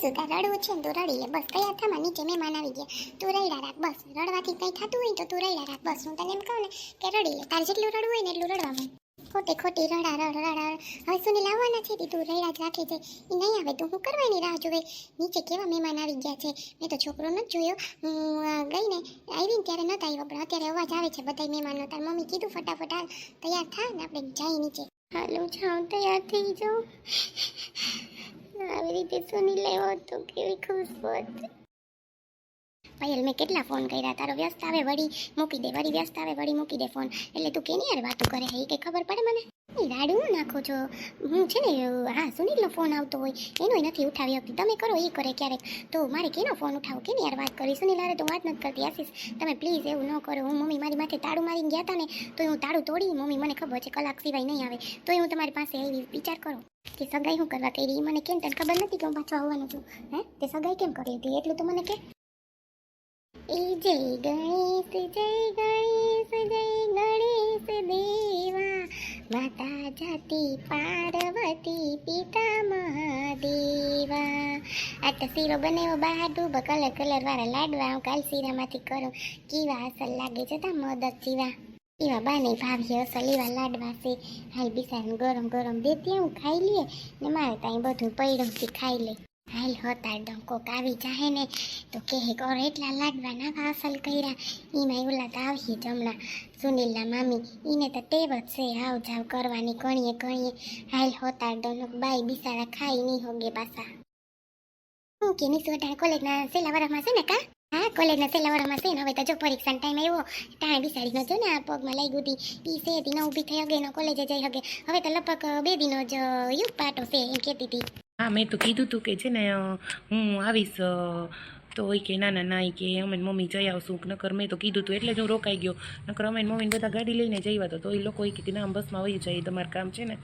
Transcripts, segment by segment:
શું રડવું છે ને તું રડી લે બસ, તૈયાર થા નીચે મહેમાન આવી ગયા. તું રડ્યા રાખ, બસ. રડવાથી કંઈ થતું હોય તો તું રડ્યા રાખ. બસ, હું તને એમ કહું ને કે રડી લે તારે જેટલું રડવું હોય ને એટલું રડવાનું ખોટી ખોટી રડા, રડ રડા, રડ. હવે લાવવાના છે તું રડ્યા જ રાખે છે. એ નહીં આવે તો હું કરવાની રાહ જોવે? નીચે કેવા મહેમાન આવી ગયા છે? મેં તો છોકરો નથી જોયો. હું ગઈ ને આવી ત્યારે નતા આવ્યો, પણ અત્યારે અવાજ આવે છે બધા મહેમાનો. તાર મમ્મી કીધું ફટાફટ, હાલ, તૈયાર થા ને આપણે જઈએ નીચે. હાલો, જાઉં, તૈયાર થઈ જાઉં. આવી રીતે સુની લેવો તો કેવી ખુશ હોત. પાયલ મેં કેટલા ફોન કર્યા? તારો વ્યસ્ત આવે વળી, મૂકી દે. વળી વ્યસ્ત આવે, વળી મૂકી દે ફોન. એટલે તું કેની યાર વાતું કરે એ કઈ ખબર પડે મને? લાડુ હું નાખો છો? હું છે ને, હા, સુનિલનો ફોન આવતો હોય, એનોય નથી ઉઠાવી શકતી. તમે કરો એ કરે ક્યારેક. તો મારે કેનો ફોન ઉઠાવો કેની યાર વાત કરી સુનિલ અરે તો વાત નથી કરતી, આશીષ. તમે પ્લીઝ એવું ન કરો. હું મમ્મી મારી માથે તાળું મારીને ગયા હતા ને તો હું તાળું તોડી, મમ્મી મને ખબર છે કલાક સિવાય નહીં આવે. તો હું તમારી પાસે આવી વિચાર કરો કે સગાઈ હું કરવા કરી? મને કેમ, તને ખબર નથી કે હું પાછો આવવાનું છું? હે? તે સગાઈ કેમ કરી હતી? એટલું તો મને કે. એ જય ગણેશ જય ગણેશ જય ગણેશ દેવા. માતા જાતી પાર્વતી પિતા મહાદેવા. આ તો શીરો બનાવ્યો બહાર ડૂબો કલર કલર વાળા લાડવા. હું કાલ શીરામાંથી કરું. કેવા અસર લાગે છે તા મોદક જીવા. એવા બાને ભાભી અસલ એવા લાડવા છે. હાલ બિસાર ગરમ ગરમ દેતી, હું ખાઈ લઈએ ને મારે ત્યાં બધું પડ્યું ખાઈ લે. હાલ હોતા ડંકો કાવી જાહે ને, તો કે હે કોર એટલા લાડવા નાખા અસલ કર્યા. એમાં ઓલા તો આવી જમણા સુનિલના મામી એને તો ટેવ જ છે આવ જાવ કરવાની કણીએ કણીએ હાલ હોતા ડંક બાઈ બિસારા ખાઈ નહીં હોગે પાછા. હું કે નિસુ અટાણે કોલેજના છેલ્લા વર્ષમાં છે ને કા? હા, કોલેજના છેલ્લા વર્ષમાં છે ને, હવે તો જો પરીક્ષાનો ટાઈમ આવ્યો, ટાણે બિસાડી નતો ને, આ પગમાં લઈ ગુટી ઈ છે તી ન ઊભી થઈ હગે કોલેજે જઈ હગે. હવે તો લગભગ બે દિનો જ યુગ પાટો છે, એમ કહેતી હતી. હા, મેં તો કીધું તું કે છે ને હું આવીશ તો એ કે ના ના ના કે અમે મમ્મી જઈ આવશું, નકર મેં તો કીધું તું એટલે જ હું રોકાઈ ગયો. નકર અમે મમ્મીને બધા ગાડી લઈને જઈવા તો એ લોકો એ કે ના, બસમાં વહી જાય તમારું કામ છે ને.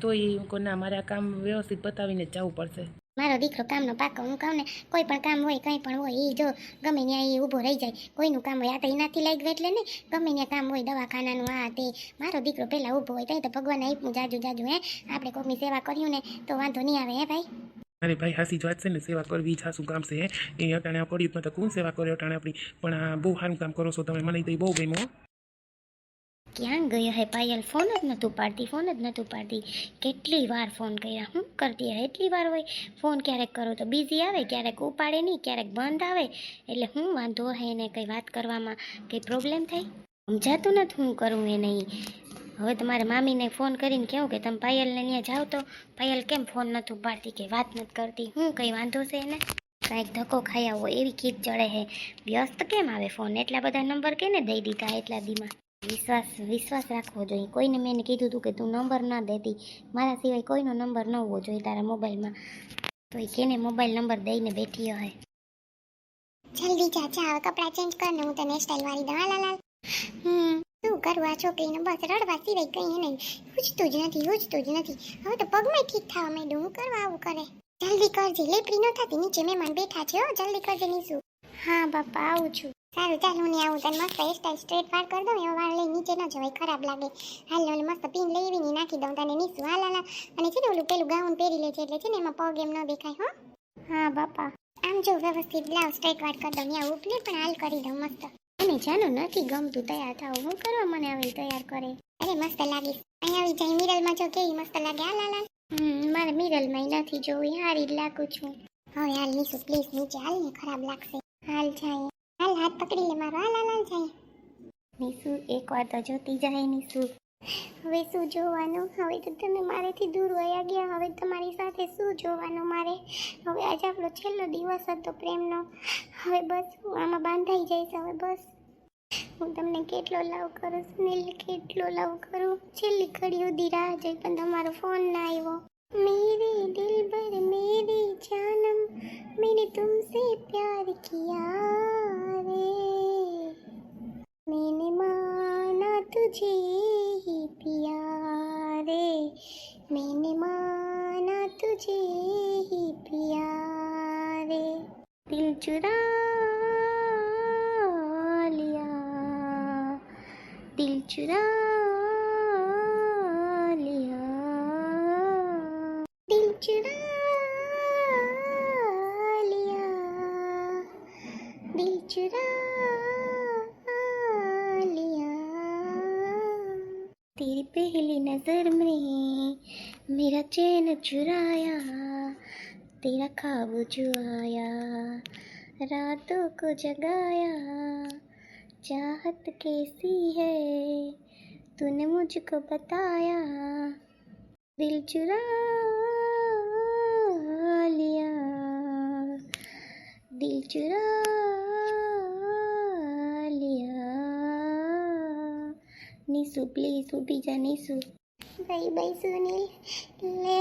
તો એ કોઈ ના, મારે આ કામ વ્યવસ્થિત બતાવીને જ જવું પડશે. મારો દીકરો કામનો પાકો હું કહું ને, કોઈ પણ કામ હોય, કંઈ પણ હોય એ જો ગમે ત્યાં એ ઊભો રહી જાય. કોઈનું કામ હોય, આ તો એનાથી લઈ ગયું એટલે ને, ગમે ત્યાં કામ હોય, દવાખાનાનું, આ તે, મારો દીકરો પહેલાં ઊભો હોય, ત્યાં તો ભગવાન આપ્યું જાજુ જાજુ, હે? આપણે કોઈની સેવા કર્યું ને, તો વાંધો નહીં આવે, હે ભાઈ? અરે ભાઈ, હાસી વાત છે ને, સેવા કરવી જ હાસું કામ છે એ અટાણે પડ્યું તો કોણ સેવા કરે અટાણે આપણી? પણ બહુ સારું કામ કરો છો તમે, મને તો બહુ ગમ્યું. ક્યાં ગયો હે પાયલ ફોન જ નહોતું પાડતી ફોન જ નહોતું પાડતી. કેટલી વાર ફોન કર્યા? હું કરતી હે એટલી વાર હોય? ફોન ક્યારેક કરો તો બિઝી આવે, ક્યારેક ઉપાડે નહીં, ક્યારેક બંધ આવે. એટલે હું વાંધો હે એને કંઈ વાત કરવામાં કંઈ પ્રોબ્લેમ થાય? સમજાતું નથી હું કરું એ નહીં હવે તમારે મામીને ફોન કરીને કહેવું કે તમે પાયલને ત્યાં જાઓ તો પાયલ કેમ ફોન નહોતું પાડતી કે વાત નથી કરતી? હું કંઈ વાંધો છે એને? કાંઈક ધક્કો ખાઈ આવો એવી કીટ ચડે હે. વ્યસ્ત કેમ આવે ફોન એટલા બધા નંબર કેને દઈ દીધા એટલા દીમાં? વિશ્વાસ વિશ્વાસ રાખવો જોઈએ. કોઈને મેં એને કીધું હતું કે તું નંબર ના દેતી. મારા સિવાય કોઈનો નંબર ન હોવો જોઈએ તારા મોબાઈલમાં. તો એ કેને મોબાઈલ નંબર દઈને બેઠી હોય જલ્દી જા જા હવે કપડાં ચેન્જ કર ને હું તને હેરસ્ટાઈલ વાળી દવા હાલ. હમ. શું કરવા આ છોકરીને? બસ રડવા સિવાય કંઈ નહીં. પૂછતું જ નથી પૂછતું જ નથી. હવે તો પગમાં ઠીક થવા માંડ્યું. હું કરવા આવું કરે? જલ્દી કરજે. લેપરી ન થતી. નીચે મહેમાન બેઠા છે હો. જલ્દી કરજે નીસુ હા બાપા આવું છું. સારું ચાલ હું ને આવું. તને મસ્ત હેરસ્ટાઈલ સ્ટ્રેટ વાળ કરી દઉં એવો વાળ લઈ નીચે ન જવાય ખરાબ લાગે. હાલ ને ઓલી મસ્ત પિન લઈ આવીને નાખી દઉં તને નીસું હાલ હાલ. અને છે ને ઓલું પેલું ગાઉન પહેરી લે છે એટલે છે ને એમાં પગ એમ ન દેખાય હો. હા બાપા. આમ જો વ્યવસ્થિત બ્લાઉઝ સ્ટ્રેટ વાળ કરી દઉં ત્યાં ઉપલે પણ હાલ કરી દઉં મસ્ત. અને જાનો નથી ગમતું તૈયાર થાવ. હું કરવા મને આવી તૈયાર કરે? અરે મસ્ત લાગે. અહીંયા આવી જાય મિરલમાં જો કેવી મસ્ત લાગે. હાલ હાલ. હમ મારે મિરલમાં નથી જોવું. હારી જ લાગુ છું. હવે હાલ નીસુ પ્લીઝ નીચે. હાલ ને ખરાબ લાગશે. હાલ જાય. હાલ હાથ પકડી લે મારો હાલ હાલ જાય. નિશુ એક વાર તો જોતી જાય નિશુ હવે શું જોવાનું? હવે તો તમે મારેથી દૂર વયા ગયા હવે તમારી સાથે શું જોવાનું મારે? હવે આજે આપણો છેલ્લો દિવસ હતો પ્રેમનો. હવે બસ હું આમાં બાંધાઈ જઈશ હવે બસ. હું તમને કેટલો લવ કરું સુનિલ કેટલો લવ કરું. છેલ્લી ઘડી સુધી રાહ જોઈ પણ તમારો ફોન ના આવ્યો. મેરી દિલ પર મેરે જાનમ મેને તુમસે પ્યાર કિયા. दिल चुरा लिया दिल चुरा लिया दिल चुरा चुरा लिया तेरी पहली नजर में मेरा चैन चुराया तेरा ख्वाब चुराया रातों को जगाया चाहत कैसी है तूने मुझको बताया दिल चुरा लिया दिल चुरा लिया નીસુ પ્લીઝ ઊભી જા નીસુ ભાઈ ભાઈ સુનિલ લે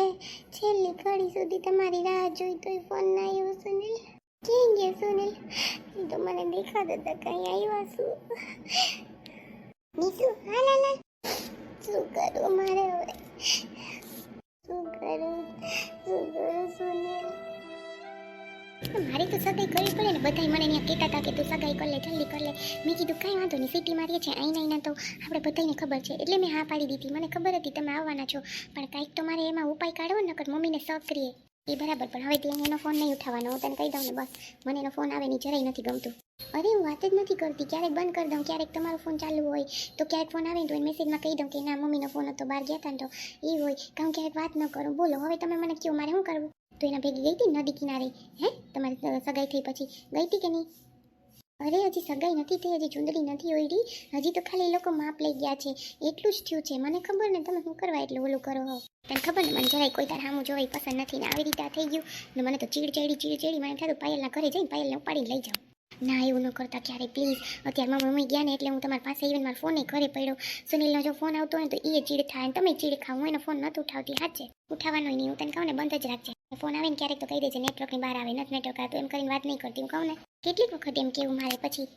છેલ્લી ઘડી સુધી તમારી રાહ જોઈ તોય ફોન ના આવ્યો સુનિલ ક્યાં સુનિલ તો મને દેખાતા હતો કઈ આવ્યા શું નીસુ હાલ. શું કરું મારે હવે? શું કરું? શું કરું સુનિલ મારે તો સગાઈ કરવી પડે ને. બધાય મને અહીંયા કહેતા હતા કે તું સગાઈ કર લે, જલ્દી કર લે. મેં કીધું કાંઈ વાંધો નહીં સિટીમાં રહીએ છીએ અહીં નહીં તો આપણે બધાને ખબર છે. એટલે મેં હા પાડી દીધી. મને ખબર હતી તમે આવવાના છો. પણ કાંઈક તો મારે એમાં ઉપાય કાઢવો નકર મમ્મીને સગ કરીએ. એ બરાબર, પણ હવે ત્યાં એનો ફોન નહીં ઉઠાવવાનો. હું તને કહી દઉં ને, બસ. મને એનો ફોન આવે ને જરાય નથી ગમતું. અરે, હું વાત જ નથી કરતી. ક્યારેક બંધ કરી દઉં, ક્યારેક તમારો ફોન ચાલુ હોય, તો ક્યારેક ફોન આવે ને તો એ મેસેજમાં કહી દઉં કે, ના, મમ્મીનો ફોન હતો, બહાર ગયા હતા તો એ હોય. કાં ક્યારેક વાત ન કરું? બોલો, હવે તમે મને કહો મારે શું કરવું? તો એના ભેગી ગઈ હતી નદી કિનારે, હે? તમારી સગાઈ થઈ પછી. ગઈ હતી કે નહીં? અરે, હજી સગાઈ નથી થઈ, હજી ચૂંદડી નથી ઓઈડી હજી તો ખાલી એ લોકો માપ લઈ ગયા છે. એટલું જ થયું છે. મને ખબર ને, તમે શું કરવા એટલું ઓલું કરો હો? તને ખબર ને, મને જરાય કોઈ તાર સામું જોવાય પસંદ નથી ને, આવી રીતે થઈ ગયું. ને મને તો ચીડ ચડી, ચીડ ચેડી, મને થતું પાયલના ઘરે જઈને પાયલને ઉપાડીને લઈ જાઉં. ના, એવું ન કરતા ક્યારે પ્લીઝ અત્યારે મારા મમ્મી ગયા ને, એટલે હું તમારી પાસે ઇવન મારો ફોન ઘરે પડ્યો. સુનિલનો જો ફોન આવતો હોય તો એ ચીડ થાય. તમે ચીડ ખાવ, હું એનો ફોન નથી ઉઠાવતી, હાચે. ઉઠાવવાનો નહીં, હું તને કહું ને, બંધ જ રાખજે. ફોન આવે ને ક્યારેક તો કહી દેજે નેટવર્કની બહાર આવે, નથી નેટવર્ક આવતું, એમ કરીને વાત નહીં કરતી. હું કહું ને, કેટલીક વખત એમ કેવું મારે પછી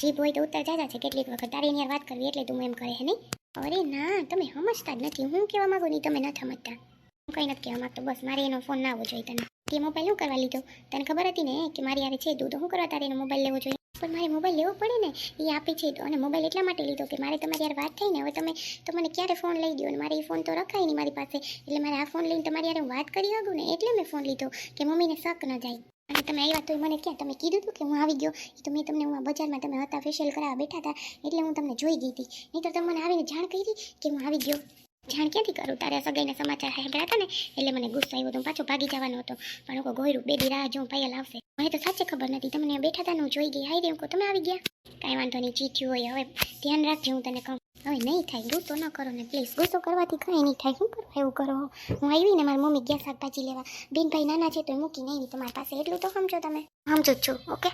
જીભ હોય તો ઉત્તર જાજા છે, કેટલીક વખત તારી એની વાત કરવી એટલે તું એમ કરે હે નહીં? અરે ના, તમે સમજતા જ નથી. હું કહેવા માગું નહીં તમે નથી સમજતા. હું કંઈ નથી કહેવા માગતો, બસ મારે એનો ફોન ના આવવો જોઈએ તને. તે મોબાઈલ શું કરવા લીધો? તને ખબર હતી ને કે મારી યારે છે તું તો હું કરવા તારે એનો મોબાઈલ લેવો જોઈએ? પણ મારે મોબાઈલ લેવો પડે ને, એ આપે છે તો. અને મોબાઈલ એટલા માટે લીધો કે મારે તમારી યાર વાત થઈ ને, હવે તમે તો મને ક્યારે ફોન લઈ દો અને મારે એ ફોન તો રખાય નહીં મારી પાસે. એટલે મારે આ ફોન લઈને તમારી યાર વાત કરી શકું ને, એટલે મેં ફોન લીધો કે મમ્મીને શક ન જાય. અને તમે આવ્યા તો મને ક્યાં? તમે કીધું હતું કે હું આવી ગયો. એ તો મેં તમને હું બજારમાં તમે હતા ફેશિયલ કરાવવા બેઠા હતા, એટલે હું તમને જોઈ ગઈ હતી. નહીં તો તમે મને આવીને જાણ કરી કે હું આવી ગયો. જાણ ક્યાંથી કરું? તારે સગાઈના સમાચાર સાંભળ્યા હતા ને, એટલે મને ગુસ્સો આવ્યો હતો પાછો ભાગી જવાનો હતો. પણ હું ગોયરું દી રાહ જોઉં પાયલ આવશે. મને તો સાચે ખબર નથી. તમને બેઠા હતા હું જોઈ ગઈ. હાઈ દેવું કહું, તમે આવી ગયા? કાંઈ વાંધો નહીં ચીઠ્યું હોય. હવે ધ્યાન રાખજો હું તને કહું. હવે નહીં થાય. ગુસ્સો ન કરો ને પ્લીઝ ગુસ્સો કરવાથી કંઈ નહીં થાય. શું કરવા એવું કરો? હું આવી ને મારી મમ્મી ગયા શાકભાજી લેવા. બેનભાઈ નાના છે તો મૂકી નહીં તમારી પાસે. એટલું તો સમજો તમે. સમજો જ છું ઓકે?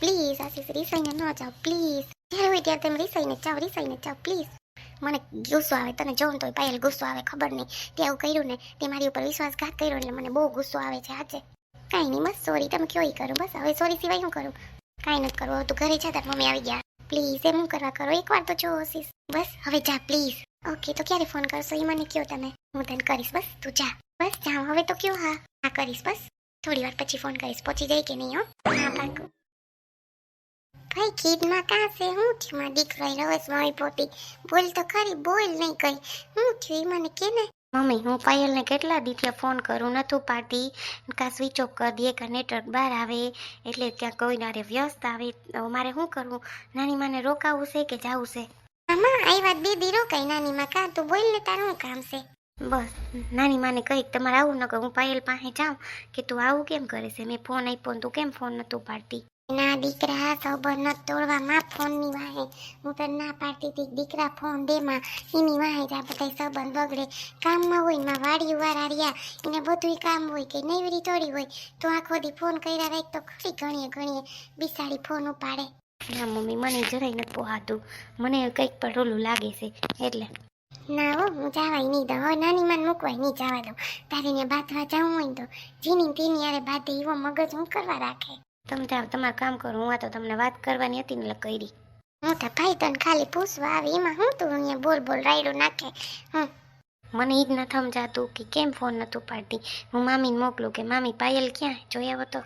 પ્લીઝ આશીષ રિસાઈને ન જાઓ પ્લીઝ જ્યારે હોય ત્યારે તમે રિસાઈને જાઓ રિસાઈને જાઓ પ્લીઝ મને ગુસ્સો આવે. તને જોઉં તો પાયલ ગુસ્સો આવે ખબર નહીં. તે આવું કર્યું ને તે મારી ઉપર વિશ્વાસઘાત કર્યો એટલે મને બહુ ગુસ્સો આવે છે આજે કાંઈ નહીં બસ સોરી તમે કયો કરું? બસ, હવે સોરી સિવાય શું કરું? કાંઈ નથી કરવું તું ઘરે જા, તાર મમ્મી આવી ગયા. પ્લીઝ એમ હું કરવા કરો? એકવાર તો જો આશીષ બસ, હવે જા પ્લીઝ ઓકે તો ક્યારે ફોન કરશો? એ મને કયો તમે. હું તને કરીશ, બસ, તું જા. બસ, જાઉં. હવે તો કયો, હા? હા, કરીશ, બસ. થોડી વાર પછી ફોન કરીશ. પહોંચી જાય કે નહીં, હો? હા, પાકું. ભાઈ ખીદમાં કાં છે? હું થયું? દીકરો રવેશ મારી પોતી. બોલ તો ખરી, બોલ નહીં કઈ. હું થયું? મને કે ને? મમ્મી હું પાયલને કેટલા દીથી ફોન કરું? નતું પાડતી. કાં સ્વિચ ઓફ કરી દઈએ કાં નેટવર્ક બહાર આવે એટલે ત્યાં કોઈ નારે વ્યસ્ત આવે. મારે શું કરવું? નાની માને રોકાવું છે કે જાવું છે? મામા આ વાત બે દી રોકાઈ નાની માં કાં? તું બોલ ને તારું શું કામ છે? બસ નાની માને કહી તમારે આવું ન કહું હું પાયલ પાસે જાઉં કે તું આવું કેમ કરે છે? મેં ફોન આપ્યો તું કેમ ફોન નહોતું પાડતી? ના દીકરા સંબંધ ન તોડવા ફોનની વાહે. હું તો ના પાડતી હતી દીકરા ફોન દે માં એની વાહે જ આ બધા સંબંધ બગડે. કામમાં હોયમાં વાડી વાળા રહ્યા એને બધું કામ હોય કે નૈવરી તોડી હોય તો આખો દી ફોન કર્યા રાખ તો ખરી ઘણીએ ઘણીએ બિસાડી ફોન ઉપાડે. ના મમ્મી મને જરાય નથી પોહાતું. મને કંઈક પણ રોલું લાગે છે એટલે. ના હો હું જવાય નહીં દઉં. હવે નાની માન મૂકવાય નહીં જવા દઉં. તારીને બાથવા જવું હોય તો જીની તેની યારે બાધે એવો મગજ હું કરવા રાખે. તમે ત્યાં તમારું કામ કરો હું આ તો તમને વાત કરવાની હતી ને એટલે કરી. હું તો ભાઈ તને ખાલી પૂછવા આવી એમાં હું તું અહીંયા બોલ બોલ રાયડું નાખે? હમ મને ઈ જ ન સમજાતું કે કેમ ફોન નતું પાડતી. હું મામીને મોકલું કે મામી પાયલ ક્યાં? જોઈ આવો તો.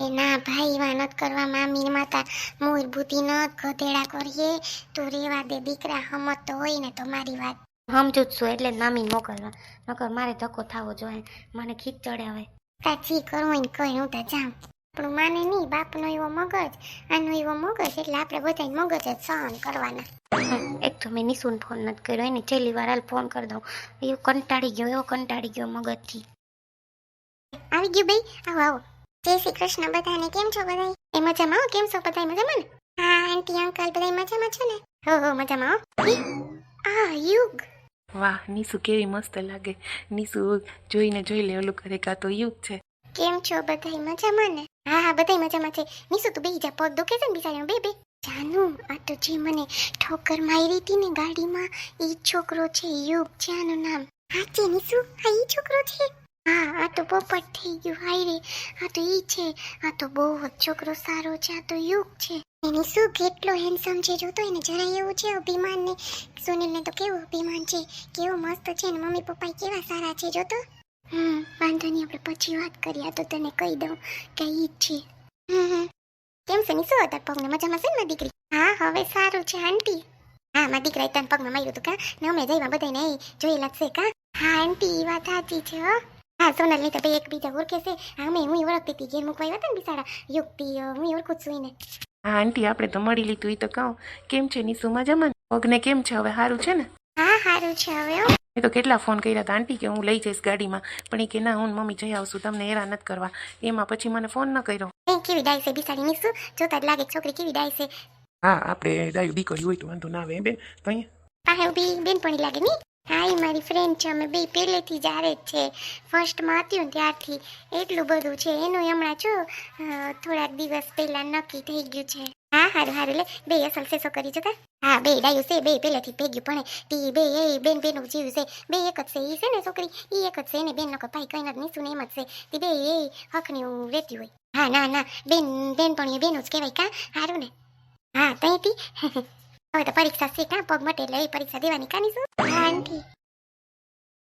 એ ના ભાઈ એવા નત કરવા મામી માતા. મોર બુદ્ધિ ન ગધેડા કરીએ. તું રેવા દે દીકરા હમત તો હોય ને તો મારી વાત. સમજુ છું એટલે મામી મામીને મોકલવા. નકર મારે ધક્કો થવો જોઈએ. મને ખીચ ચડે હવે કાચી કરવું ને કઈ હું તો જાઉં. આપણું માને નહીં બાપનો એવો મગજ આનો એવો મગજ એટલે આપણે બધા મગજ જ સહન કરવાના. એક તો મેં નિશુન ફોન નથી કર્યો એને છેલ્લી વાર હાલ ફોન કરી દઉં. એવો કંટાળી ગયો એવો કંટાળી ગયો મગજથી. આવી ગયું ભાઈ આવો આવો. જય શ્રી કૃષ્ણ બધાને કેમ છો બધા એ મજામાં આવો કેમ છો બધા મજામાં ને? હા આંટી અંકલ બધા મજામાં છો ને? હો હો મજામાં આવો આ યુગ. વાહ નિશુ કેવી મસ્ત લાગે. નિશુ જોઈને જોઈ લે ઓલું કરે કાં તો યુગ છે. કેમ છો? બધા મજામાં ને? હા હા બધા મજામાં છે. નિશુ તું બેહી જા. પગ દુખે છે ને બિચારી બે બે. જાનુ, આ તો જે મને ઠોકર મારી હતી ને ગાડીમાં ઈ છોકરો છે, યુગ છે આનું નામ છે નિશુ હા, ઈ છોકરો છે. હા, આ તો પોપટ થઈ ગયું. હાય રે. આ તો ઈ છે. આ તો બહુ જ છોકરો સારો છે. આ તો યુગ છે. એની શું કેટલો હેન્ડસમ છે જોતો એને જરાય એવું છે અભિમાન ને સુનિલને તો કેવું અભિમાન છે? કેવો મસ્ત છે ને? મમ્મી પપ્પા કેવા સારા છે જોતો હમ વાંધો નહીં આપણે પછી વાત કરીએ. તો તને કહી દઉં કે ઈ જ છે. હમ હમ. કેમ છે ની શું હતા પગને મજામાં છે ને મારી દીકરી? હા હવે સારું છે આંટી. હા મારી દીકરા તને પગમાં માર્યું હતું કા? ને અમે જઈમાં બધાને એ જોઈ લાગશે કા? હા આંટી ઈ વાત સાચી છે હો. હા સોનલની તો ભાઈ એકબીજા ઓળખે છે. હા મેં હું ઓળખતી હતી ઘેર મૂકવા આવ્યા હતા ને બિચારા યુક્તિ હું ઓળખું છું એને હા આંટી આપણે તો મળી લીધું એ તો કહું. કેમ છે નિશુ મજામાં? પગને કેમ છે હવે સારું છે ને? હા સારું છે હવે એ તો કેટલા ફોન કર્યા હતા આંટી કે હું લઈ જઈશ ગાડીમાં. પણ એ કે ના હું મમ્મી જઈ આવશું તમને હેરાન નથી કરવા. એમાં પછી મને ફોન ન કર્યો. એ કેવી ડાય છે બિસાડી ની શું જોતા જ લાગે છોકરી કેવી ડાય છે. હા આપણે ડાયું દીકરી હોય તો વાંધો ના આવે બેન? તઈ અહીંયા? ઊભી બેન પણ લાગે ની? હા એ મારી ફ્રેન્ડ છે અમે બે પહેલેથી જ આવે જ છે. ફર્સ્ટમાં હતી ને ત્યારથી. એટલું બધું છે. એનું હમણાં જો થોડાક દિવસ પહેલા નક્કી થઈ ગયું છે. હારું હારું લે, બે અસલ સેસો કરી જતા. હા, બે ડાયું છે, બે પહેલેથી ભેગ્યું પણ તી બે, એ, બેન, બેનું જીવ છે. બે એક જ છે એ છે ને છોકરી? એ એક જ છે ને બેન નકો ભાઈ કઈ નથી નીસું એમ જ છે. તી બે, એ, હકની રહેતી હોય. હા, ના ના, બેન બેન પણ એ બેનું જ કહેવાય, કા? હારું ને. હા, તઈથી. હવે તો પરીક્ષા છે, કા? પગ મટે એટલે એ પરીક્ષા દેવાની કાની શું હા, આંટી.